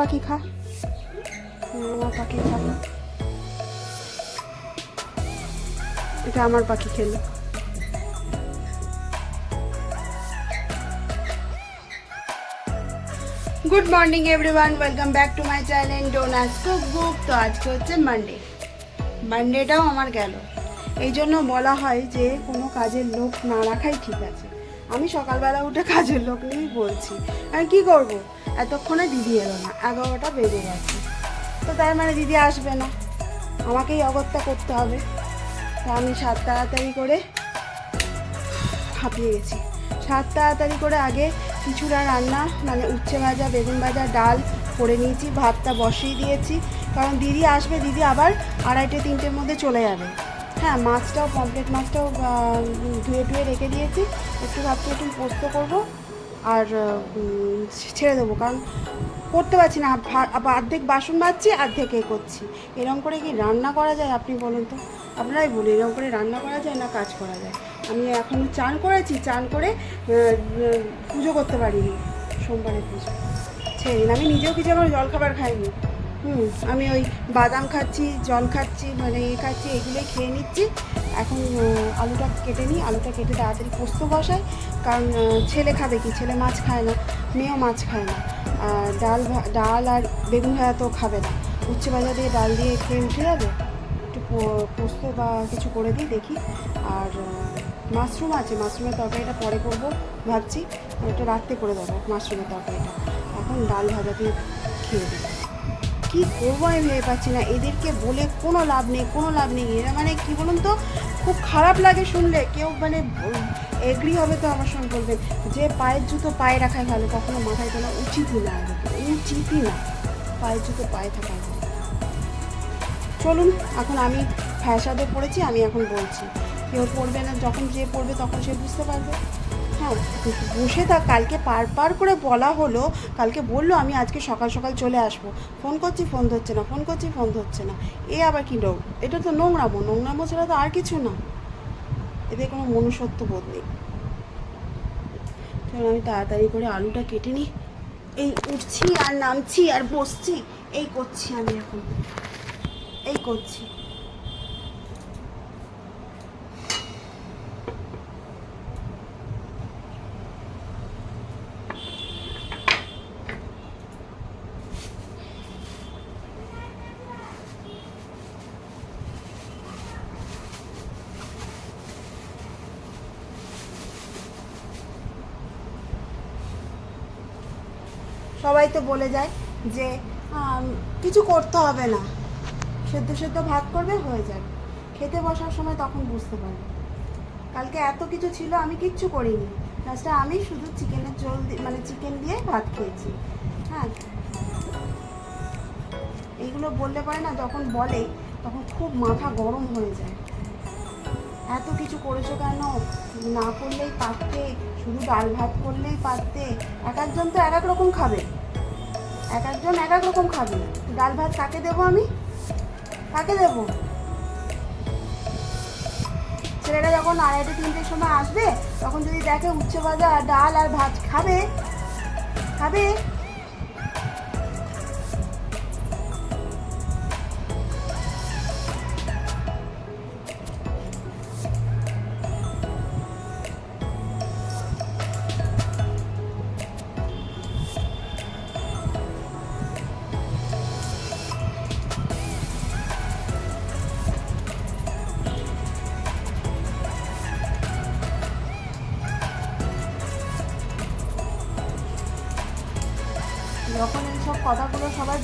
পাখি খা। আমার পাখি খাবে এটা আমার পাখি খেলো। Good morning everyone welcome back to my channel Dona's cook book তো আজকে হচ্ছে মানডে মানডেটাও আমার গেল। এই জন্য বলা হয় যে কোনো কাজের লোক না রাখাই ঠিক আছে। আমি সকালবেলা উঠে কাজের লোক নিয়েই বলছি আমি কী করব? এতক্ষণে দিদি এলো না, এগারোটা বেজে গেছে। তো তার মানে দিদি আসবে না, আমাকেই অগত্যা করতে হবে। তা আমি সাত তাড়াতাড়ি করে হাঁপিয়ে গেছি। সাত তাড়াতাড়ি করে আগে কিছুটা রান্না মানে উচ্ছে ভাজা, বেগুন ভাজা, ডাল করে নিয়েছি, ভাতটা বসিয়ে দিয়েছি। কারণ দিদি আসবে, দিদি আবার আড়াইটে, তিনটের মধ্যে চলে যাবে। হ্যাঁ মাছটাও পমপ্লেট মাছটাও ধুয়ে ধুয়ে রেখে দিয়েছি। একটু ভাবছি একটু পোস্ত করব আর ছেড়ে দেবো, কারণ করতে পারছি না। অর্ধেক বাসন মাজছি অর্ধেক এ করছি। এরকম করে কি রান্না করা যায় আপনি বলুন তো? আপনারাই বলুন, এরকম করে রান্না করা যায় না কাজ করা যায়? আমি এখন চান করেছি, চান করে পুজো করতে পারিনি, সোমবারের পুজো। ছেড়ে আমি নিজেও কিছু এখন জলখাবার খাইনি। হুম, আমি ওই বাদাম খাচ্ছি, জল খাচ্ছি মানে এ খাচ্ছি, এগুলোই খেয়ে নিচ্ছি। এখন আলুটা কেটে নিই, আলুটা কেটে তাড়াতাড়ি পোস্ত বসাই, কারণ ছেলে খাবে কি? ছেলে মাছ খায় না, মেয়েও মাছ খায় না। আর ডাল ডাল আর বেগুন ভাজা তো খাবে না। উচ্ছে ভাজা দিয়ে ডাল দিয়ে খেয়ে উঠে যাবে, একটু পোস্ত বা কিছু করে দিই, দেখি। আর মাশরুম আছে, মাশরুমের তরকারিটা পরে করব, ভাবছি। একটু রাত্রে করে দেবো, মাশরুমের তরকারিটা। এখন ডাল ভাজা দিয়ে খেয়ে দেবো কি করব আমি ভেবে পাচ্ছি না। এদেরকে বলে কোনো লাভ নেই, কোনো লাভ নেই। এরা মানে কী বলুন তো, খুব খারাপ লাগে শুনলে। কেউ মানে এগ্রি হবে তো আমার সঙ্গে বলবেন যে পায়ের জুতো পায়ে রাখাই ভালো, কখনো মাথায় তোলা উচিতই না উচিতই না। পায়ের জুতো পায়ে থাকা ভালো। চলুন, এখন আমি ফ্যাসাদে পড়েছি, আমি এখন বলছি। কেউ পড়বে না, যখন যে পড়বে তখন সে বুঝতে পারবে। হ্যাঁ বসে থাক, কালকে পার পার করে বলা হলো, কালকে বলল আমি আজকে সকাল সকাল চলে আসব। ফোন করছি, ফোন ধরছে না, ফোন করছি, ফোন ধরছে না। এ আবার কি লোক এটা তো নোংরামো নোংরামো ছাড়া তো আর কিছু না। এদের কোনো মনুষ্যত্ব বোধ নেই। আমি তাড়াতাড়ি করে আলুটা কেটে নিই। এই উঠছি আর নামছি আর বসছি, এই করছি আমি এখন। এই করছি। সবাই তো বলে যায় যে কিছু করতে হবে না। সেদ্ধ সেদ্ধ ভাত করবে, হয়ে যাবে। খেতে বসার সময় তখন বুঝতে পারবে। কালকে এত কিছু ছিল, আমি কিচ্ছু করিনি। লাস্টে আমি শুধু চিকেনের দি- মানে চিকেন দিয়ে ভাত খেয়েছি। হ্যাঁ? এইগুলো বললে পারে না, যখন বলে, তখন খুব মাথা গরম হয়ে যায়। এত কিছু করেছ কেন? না করলেই পারতে, শুধু ডাল ভাত করলেই পারতে। এক একজন তো এক এক রকম খাবে। এক একজন এক এক রকম খাবে। ডাল ভাত কাকে দেবো আমি? কাকে দেবো? ছেলেটা যখন আড়াইটে, তিনটের সময় আসবে, তখন যদি দেখে উচ্ছে ভাজা ডাল আর ভাত খাবে খাবে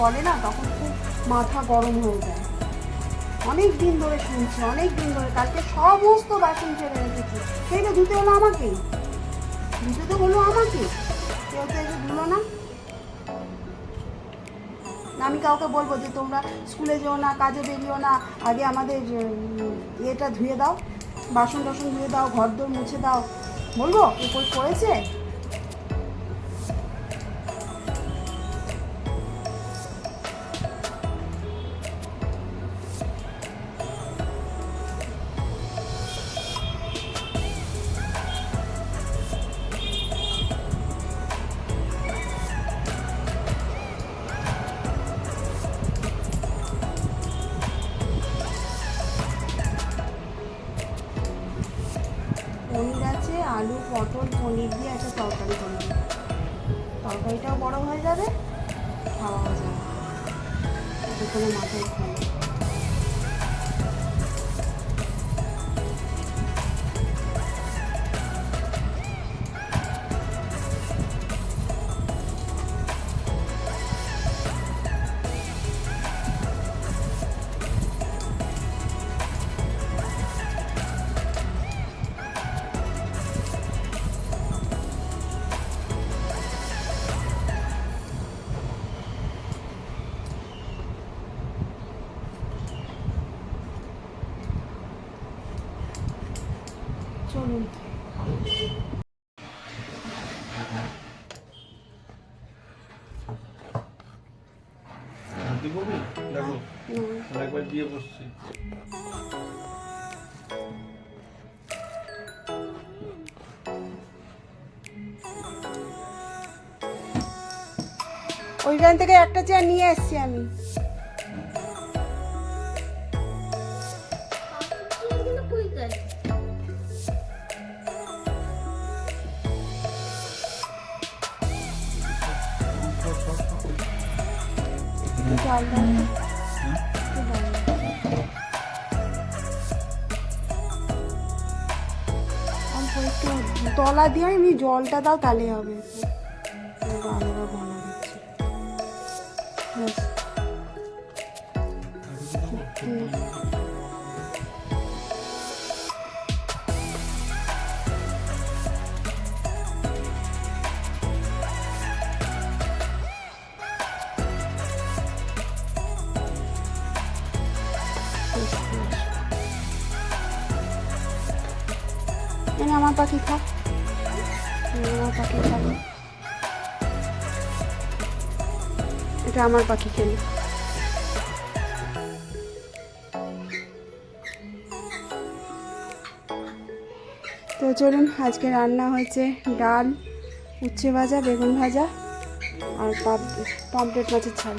বলে না, তখন খুব মাথা গরম হয়ে যায়। অনেক দিন ধরে শুনছি, অনেক দিন ধরে, কালকে সমস্ত বাসন ছেড়ে রেখেছি। সেই তো ধুতে হলো আমাকে ধুতে তো হলো আমাকে কেউ তো এসে ধুলো না। আমি কাউকে বলব যে তোমরা স্কুলে যেও না, কাজে বেরিও না, আগে আমাদের ইয়েটা ধুয়ে দাও বাসন টাসন ধুয়ে দাও ঘর দোর মুছে দাও। বলব? কে কই করেছে? আলু, পটল, পনির দিয়ে একটা তরকারি করে তরকারিটাও বড় হয়ে যাবে খাওয়া হয়ে যাবে। এতে মাথায় খাবে দিয়ে বসছি। ওইখান থেকে একটা চেয়ার নিয়ে এসছি আমি। জল তলা দিয়ে এমনি জলটা দাও তাহলে হবে। আমার পাখি খেলি তো চলুন, আজকে রান্না হয়েছে ডাল, উচ্ছে ভাজা, বেগুন ভাজা আর পমপ্লেট মাছের ছাল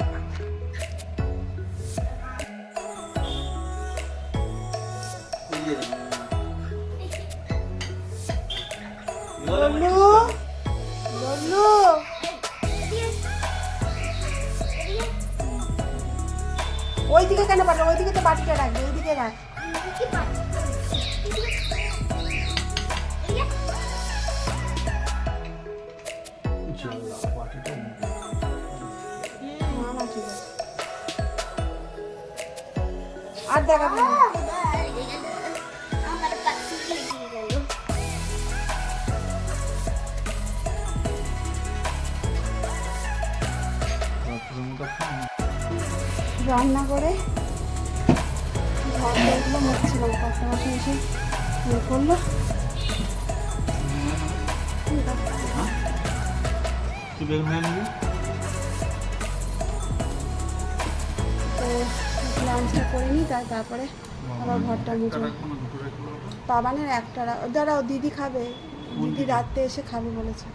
আছে আর। দেখাবো রান্না করে ঘর মুখছিলাম কষ্ট এসে ইয়ে তারপরে আবার ঘরটা মুছে পাবানের একটা রা- দাঁড়াও দিদি খাবে দিদি রাত্রে এসে খাবে বলেছে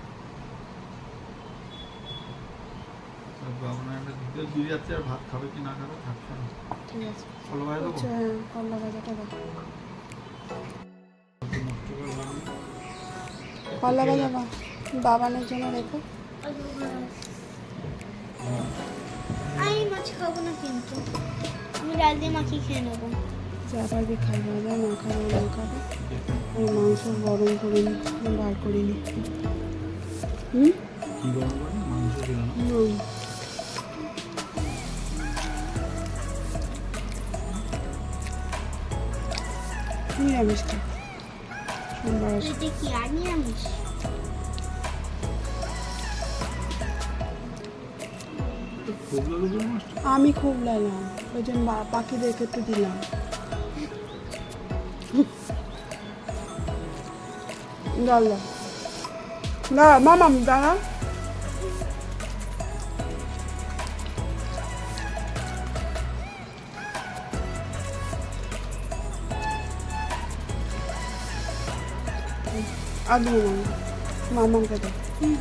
দিতে দিয়ে আর ভাত খাবে কি না খাবে, থাকছে না। ঠিক আছে। আচ্ছা হ্যাঁ করলা ভাজাটা দাও করলা ভাজা বা বাবানের জন্য রেখো। আমি মাছ খাব না কিন্তু। আমি ডাল দিয়ে মাখিয়ে খেয়ে নেব। যা পারবি খাই ভাজা না খাবে না খাবে। আমি মাংস গরম করে নি বার করে? নি হুম মাংস নিরামিষটা সোমবার আছে কি আর নিরামিষ? খুব লাগবে মাছটা আমি খুব লাইলাম ওই জন্য পাখিদেরকে একটু দিলাম। দাঁড়া। মামাম দাঁড়া। ano yun, mamang ka dyan. Hmm.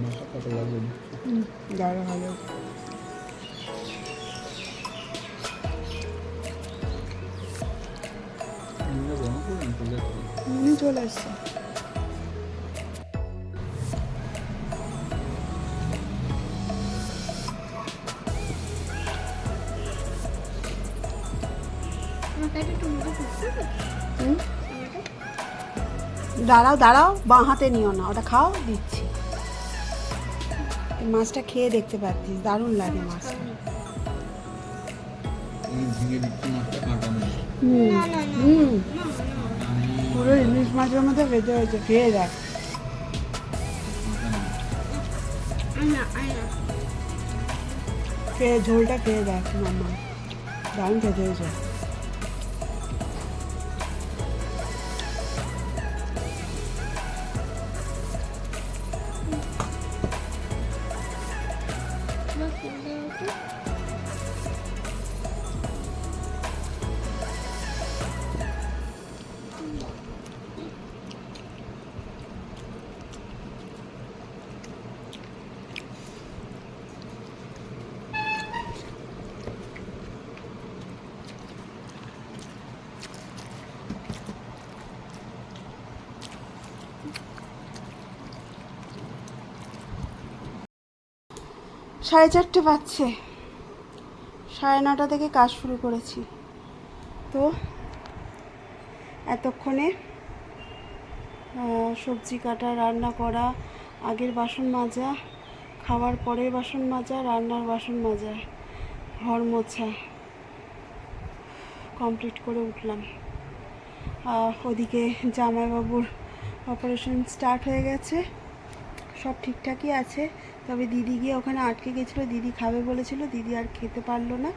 Masakit talaga. Hmm, dahil. চলে আসছে। দাঁড়াও দাঁড়াও বাঁ হাতে নিও না ওটা খাও দিচ্ছি। মাছটা খেয়ে দেখতে পাচ্ছিস দারুণ লাগে মাছটা হুম হুম। পুরো ইলিশ মাছের মধ্যে ভেজে হয়েছে খেয়ে দেখ। খেয়ে ঝোলটা খেয়ে দেখ মামা দারুণ খেতে হয়েছে। সাড়ে চারটে বাজছে। সাড়ে নটা থেকে কাজ শুরু করেছি। তো এতক্ষণে সবজি কাটা, রান্না করা, আগের বাসন মাজা, খাওয়ার পরের বাসন মাজা, রান্নার বাসন মাজা, ঘর মোছা কমপ্লিট করে উঠলাম। ওদিকে জামাইবাবুর অপারেশন স্টার্ট হয়ে গেছে। সব ঠিকঠাকই আছে। তবে দিদি গিয়ে ওখানে আটকে গেছিল, দিদি খাবে বলেছিল, দিদি আর খেতে পারল না।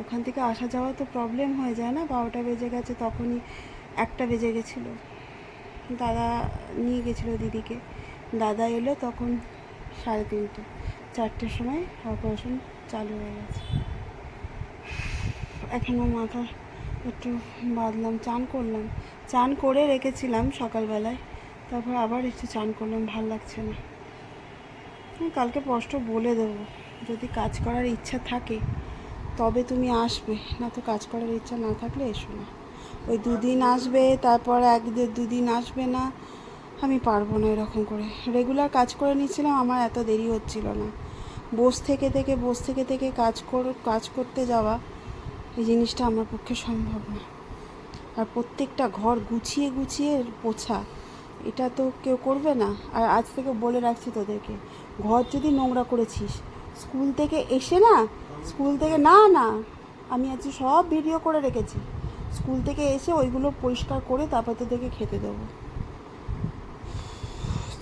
ওখান থেকে আসা যাওয়া তো প্রবলেম হয়ে যায় না, বারোটা বেজে গেছে তখনই একটা বেজে গেছিল। দাদা নিয়ে গেছিল দিদিকে। দাদা এলো তখন সাড়ে তিনটে, চারটের সময় অপারেশন চালু হয়ে গেছে। এখনও মাথা একটু বাঁধলাম, চান করলাম। চান করে রেখেছিলাম সকালবেলায়, তারপর আবার একটু চান করলাম, ভালো লাগছে না। আমি কালকে স্পষ্ট বলে দেবো। যদি কাজ করার ইচ্ছা থাকে, তবে তুমি আসবে। না তো কাজ করার ইচ্ছা না থাকলে এসো না। ওই দুদিন আসবে, তারপর এক দুদিন আসবে না। আমি পারব না এরকম করে। রেগুলার কাজ করে নিচ্ছিলাম, আমার এত দেরি হচ্ছিল না। বস থেকে থেকে, বস থেকে থেকে কাজ কর, কাজ করতে যাওয়া, এই জিনিসটা আমার পক্ষে সম্ভব না। আর প্রত্যেকটা ঘর গুছিয়ে গুছিয়ে পোছা, এটা তো কেউ করবে না। আর আজ থেকে বলে রাখছি তোদেরকে ঘর যদি নোংরা করেছিস, স্কুল থেকে এসে না, স্কুল থেকে না না, আমি আজকে সব ভিডিও করে রেখেছি। স্কুল থেকে এসে ওইগুলো পরিষ্কার করে তারপর তোদেরকে খেতে দেবো।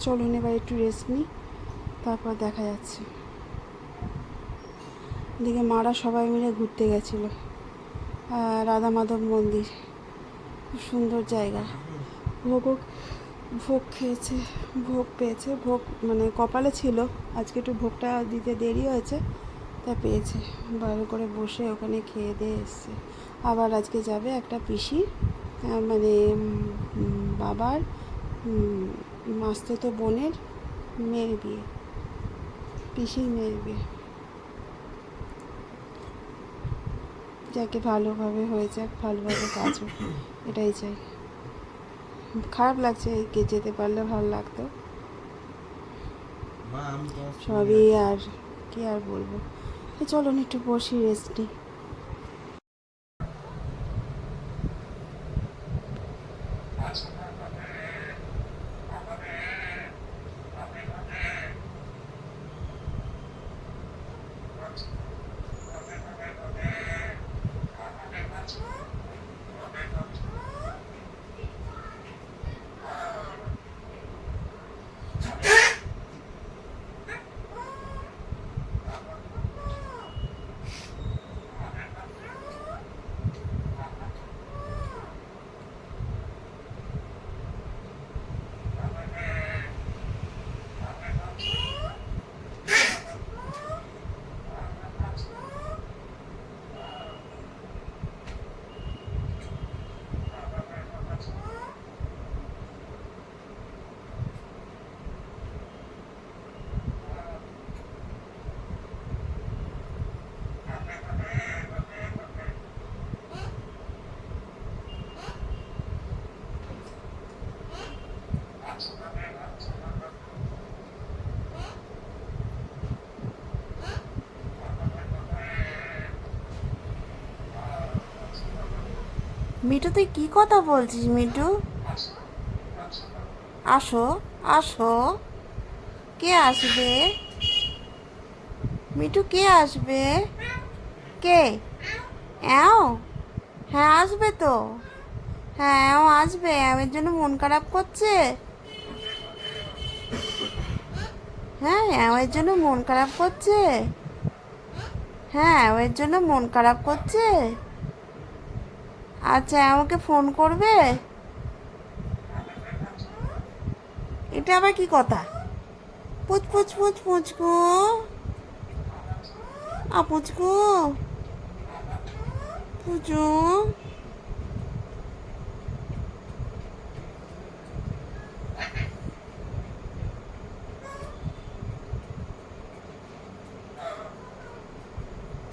চলুন এবার একটু রেস্ট নিই তারপর দেখা যাচ্ছে। এদিকে মারা সবাই মিলে ঘুরতে গেছিল রাধা মাধব মন্দির। খুব সুন্দর জায়গা। ভোগও ভোগ খেয়েছে, ভোগ পেয়েছে, ভোগ মানে কপালে ছিল, আজকে একটু ভোগটা দিতে দেরি হয়েছে, তা পেয়েছে, ভালো করে বসে ওখানে খেয়ে দিয়ে এসছে। আবার আজকে যাবে একটা পিসি মানে বাবার মাস্তুতো বোনের মেয়ের বিয়ে, পিসির মেয়ের বিয়ে। যাকে ভালোভাবে হয়ে যাক, ভালোভাবে কাজ হোক, এটাই চাই। খারাপ লাগছে কে যেতে পারলে ভালো লাগতো। সবই আর কি আর বলব? চলুন একটু বসি রেস্ট নিই। মিঠু, তুই কি কথা বলছিস মিঠু? আসো আসো। কে আসবে? মিঠু, কে আসবে? কে? অ্যাও। হ্যাঁ আসবে তো। হ্যাঁ অ্যাও আসবে। অ্যাওয়ের জন্য মন খারাপ করছে? হ্যাঁ অ্যাওয়ের জন্য মন খারাপ করছে? হ্যাঁ অ্যাওয়ের জন্য মন খারাপ করছে? আচ্ছা আমাকে ফোন করবে? এটা আবার কি কথা? পুচ পুচ পুচ পুচকু আ পুচকু পুচু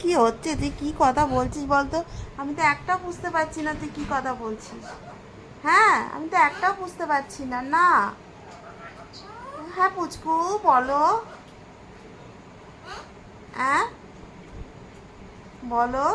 কি হচ্ছে? তুই কি কথা বলছিস বলতো? আমি তো একটা বুঝতে পারছি না তুই কি কথা বলছিস। হ্যাঁ আমি তো একটাও বুঝতে পারছি না না। হ্যাঁ পুচকু, বলো। হ্যাঁ বলো।